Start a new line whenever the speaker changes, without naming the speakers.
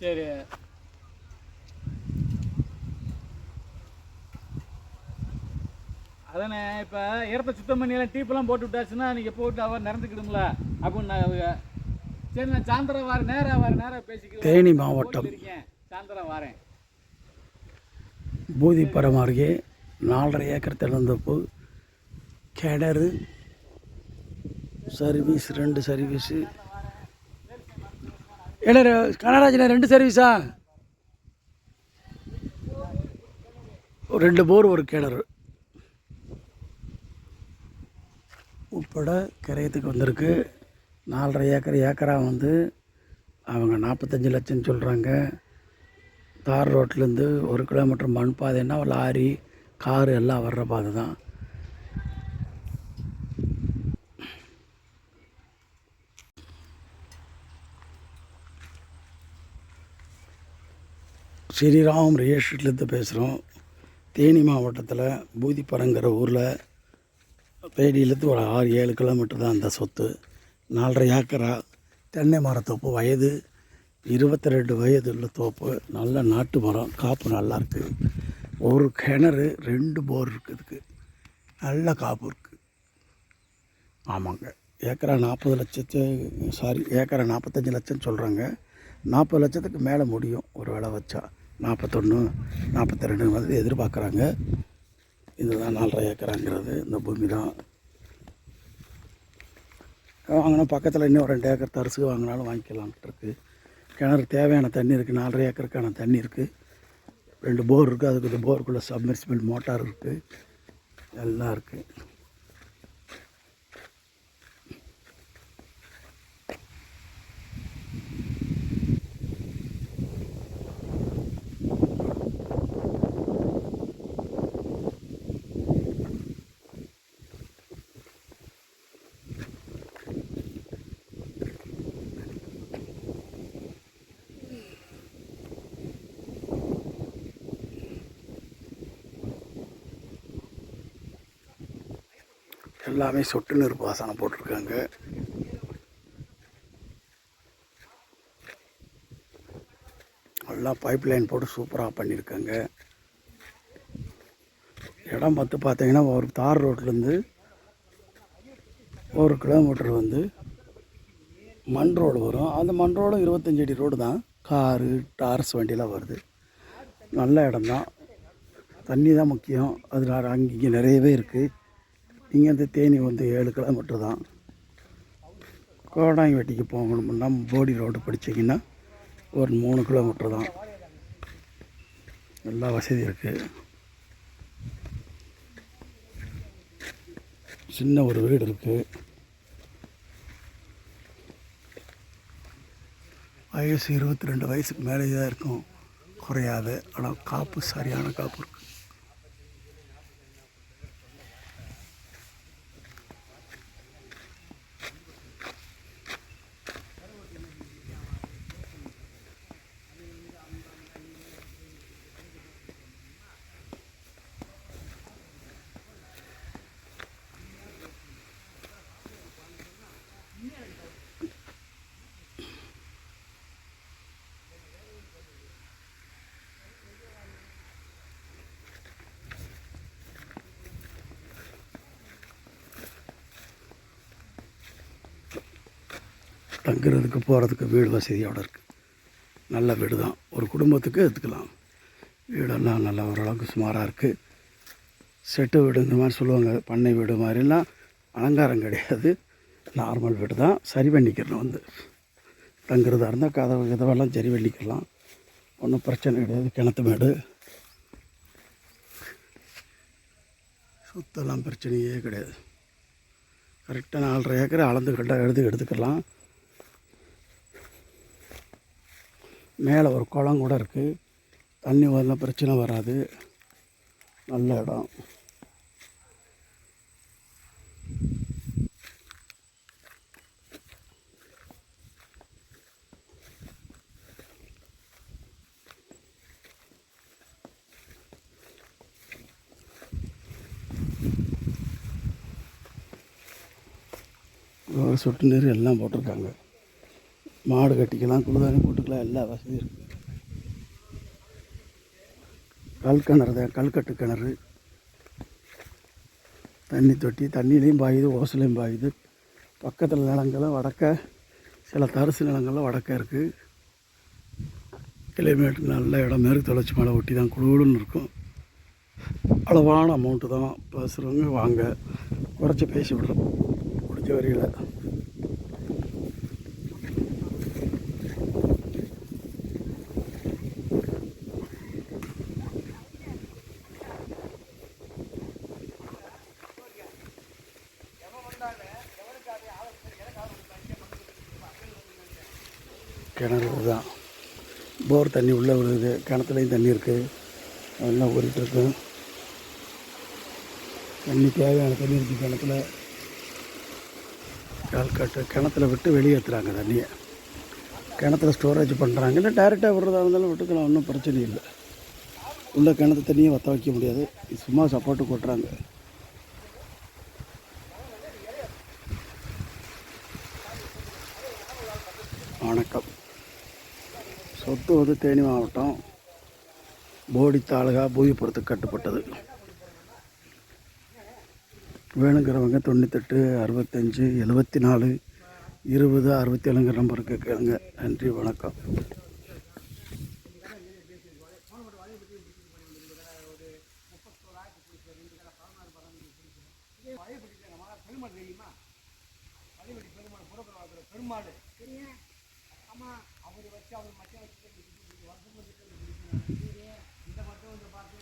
சரி. அதானே இப்போ இடத்த சுத்தம் பண்ணி எல்லாம் டீப்பெல்லாம் போட்டு விட்டாச்சுன்னா நீங்கள் போட்டு அவர் நிறந்துக்கிடுங்களா அப்படின்னு நான் அவங்க- சரி நான் சாயந்தரம் வரேன் நேராக வரேன் நேராக பேசிக்கிறேன்.
தேனி மாவட்டம்.
இருக்கேன். சாயந்தரம் வரேன்.
பூதிப்பரம் அருகே நாலரை ஏக்கர் திறந்தப்பு கிணறு சர்வீஸ் ரெண்டு சர்வீஸு என்ன கனராஜனா ரெண்டு சர்வீஸா ரெண்டு போர் ஒரு கிணறு. உட்பட கிரயத்துக்கு வந்திருக்கு. நாலரை ஏக்கர் ஏக்கராக வந்து அவங்க நாற்பத்தஞ்சு லட்சம் சொல்கிறாங்க தார் ரோட்லேருந்து ஒரு கிலோமீட்டர் மண் பாதைன்னா லாரி காரு எல்லாம் வர்ற பாதை தான் ஸ்ரீராம் ரியல் எஸ்டேட்லேருந்து பேசுகிறோம். தேனி மாவட்டத்தில் பூதிப்பரங்கிற ஊரில் பேடியிலேருந்து ஒரு ஆறு ஏழு கிலோமீட்டர் தான் அந்த சொத்து. நாலரை ஏக்கரா தென்னை மரத்தோப்பு வயது இருபத்தி ரெண்டு வயது உள்ள தோப்பு. நல்ல நாட்டு மரம் காப்பு நல்லா இருக்குது ஒரு கிணறு ரெண்டு போர் இருக்குதுக்கு நல்ல காப்பு இருக்குது ஆமாங்க. ஏக்கரா நாற்பது லட்சத்து சாரி ஏக்கரா நாற்பத்தஞ்சு லட்சம் சொல்கிறாங்க நாற்பது லட்சத்துக்கு மேலே முடியும் ஒரு வேலை வச்சா. நாற்பத்தொன்று நாற்பத்தி ரெண்டு வந்து எதிர்பார்க்குறாங்க. இதுதான் நாலரை ஏக்கராங்கிறது இந்த பூமி தான் வாங்கினா பக்கத்தில் இன்னும் ஒரு ரெண்டு ஏக்கர் தரிசுக்கு வாங்கினாலும் வாங்கிக்கலான்ட்டு இருக்குது கிணறு தேவையான தண்ணி இருக்குது நாலரை ஏக்கருக்கான தண்ணி இருக்குது ரெண்டு போர் இருக்குது அதுக்கு இந்த போருக்குள்ளே சப்மெர்சிபிள் மோட்டார் இருக்குது எல்லாம் இருக்குது எல்லாமே சொட்டு நீர் பாசனம் போட்டிருக்காங்க. எல்லாம் பைப் லைன் போட்டு சூப்பராக பண்ணியிருக்காங்க இடம் பார்த்து பார்த்தீங்கன்னா ஒரு தார் ரோட்லேருந்து ஒரு கிலோமீட்டர் வந்து மண் ரோடு வரும். அந்த மண் ரோடும் இருபத்தஞ்சு அடி ரோடு தான். காரு டார்ஸ் வண்டியெலாம் வருது. நல்ல இடம் தான் தண்ணி தான் முக்கியம். அது அங்கே இங்கே நிறையவே இருக்குது இங்கேருந்து தேனி வந்து ஏழு கிலோமீட்டர் தான். கோடாங்கி போகணும்னா போடி ரோடு படிச்சிங்கன்னா ஒரு மூணு கிலோமீட்டர் தான். எல்லா வசதியும் இருக்குது சின்ன ஒரு வீடு இருக்குது வயசு இருபத்தி ரெண்டு வயசுக்கு மேலே தான் இருக்கும். குறையாது. ஆனால் காப்பு சரியான காப்பு இருக்குது தங்குறதுக்கு போகிறதுக்கு வீடு வசதியோடு இருக்குது நல்ல வீடு தான் ஒரு குடும்பத்துக்கு எடுத்துக்கலாம். வீடெல்லாம் நல்லா ஓரளவுக்கு சுமாராக இருக்குது செட்டு வீடு இந்த மாதிரி சொல்லுவாங்க. பண்ணை வீடு மாதிரிலாம் அலங்காரம் கிடையாது. நார்மல் வீடு தான் சரி பண்ணிக்கிறோம் வந்து. தங்குறதா இருந்தால் கதவு கதவெல்லாம் சரி பண்ணிக்கலாம். ஒன்றும் பிரச்சனை கிடையாது. கிணத்து மேடு. சுத்தெல்லாம் பிரச்சனையே கிடையாது. கரெக்டாக நாலரை ஏக்கரை அளந்து கரெக்டாக எடுத்து எடுத்துக்கலாம். மேலே ஒரு குளம் கூட இருக்குது தண்ணி வரல பிரச்சனை வராது. நல்ல இடம். சொட்டு நீர் எல்லாம் போட்டிருக்காங்க. மாடு கட்டிக்கலாம் குளிதானி போட்டுக்கலாம் எல்லா வசதியும் இருக்குது கல் கிணறு தான் கல்கட்டு கிணறு. தண்ணி தொட்டி தண்ணியிலையும் பாயுது ஓசலையும் பாயுது. பக்கத்தில் நிலங்களும் வடக்க சில தரிசு நிலங்கள்லாம் வடக்க இருக்குது கிலோமீட்டர் நல்ல இடம் மேற்கு தொலைச்சி மலை ஒட்டி தான் குழுன்னு இருக்கும். அளவான அமௌண்ட்டு தான் பேசுகிறவங்க வாங்க. குறைச்சி பேசி விடுறோம். முடிஞ்ச வரையில். கிணறு தான். போர் தண்ணி உள்ளே விழுகுது கிணத்துலையும் தண்ணி இருக்குது எல்லாம் ஓடிட்டுருக்கு தண்ணி தேவையான தண்ணி இருக்குது கிணத்துல. கால்காட்டு கிணத்துல விட்டு வெளியேற்றுறாங்க தண்ணியை. கிணத்துல ஸ்டோரேஜ் பண்ணுறாங்க இல்லை டைரெக்டாக விடுறதா இருந்தாலும் விட்டுக்கலாம். ஒன்றும் பிரச்சனை இல்லை. உள்ள கிணத்து தண்ணியை வற்ற வைக்க முடியாது. சும்மா சப்போர்ட்டு கொட்டுறாங்க வணக்கம். சொத்து வந்து தேனி மாவட்டம் போடி தாலுகா பூமிப்புறத்துக்கு கட்டுப்பட்டது. வேணுங்கிறவங்க தொண்ணூத்தெட்டு அறுபத்தஞ்சு எழுபத்தி நாலு இருபது அறுபத்தி ஏழுங்கிற நம்பருக்கு கேளுங்க. நன்றி வணக்கம்.
பெருமாள். ஆமாம் அவர் வச்சு அவர் மட்டும் வச்சு இந்த மட்டும் கொஞ்சம் பார்த்து